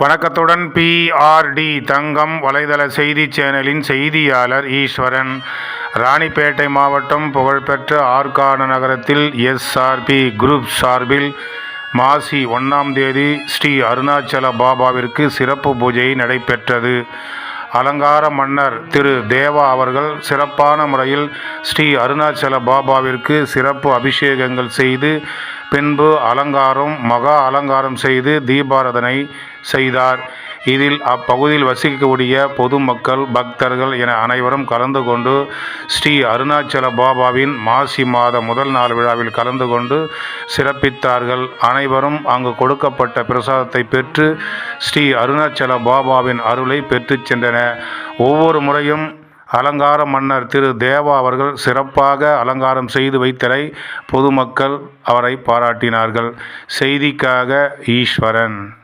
வணக்கத்துடன் பிஆர்டி தங்கம் வலைதள செய்தி சேனலின் செய்தியாளர் ஈஸ்வரன். ராணிப்பேட்டை மாவட்டம் புகழ்பெற்ற ஆற்காடு நகரத்தில் எஸ்ஆர்பி குரூப் சார்பில் மாசி ஒன்றாம் தேதி ஸ்ரீ அருணாச்சல பாபாவிற்கு சிறப்பு பூஜை நடைபெற்றது. அலங்கார மன்னர் திரு தேவா அவர்கள் சிறப்பான முறையில் ஸ்ரீ அருணாச்சல பாபாவிற்கு சிறப்பு அபிஷேகங்கள் செய்து பின்பு அலங்காரம் மகா அலங்காரம் செய்து தீபாரதனை செய்தார். இதில் அப்பகுதியில் வசிக்கக்கூடிய பொதுமக்கள் பக்தர்கள் என அனைவரும் கலந்து கொண்டு ஸ்ரீ அருணாச்சல பாபாவின் மாசி மாத முதல் நாள் விழாவில் கலந்து கொண்டு சிறப்பித்தார்கள். அனைவரும் அங்கு கொடுக்கப்பட்ட பிரசாதத்தை பெற்று ஸ்ரீ அருணாச்சல பாபாவின் அருளை பெற்றுச் சென்றன ஒவ்வொரு முறையும் அலங்கார மன்னர் திரு தேவா அவர்கள் சிறப்பாக அலங்காரம் செய்து வைத்தலை பொதுமக்கள் அவரை பாராட்டினார்கள். செய்திக்காக ஈஸ்வரன்.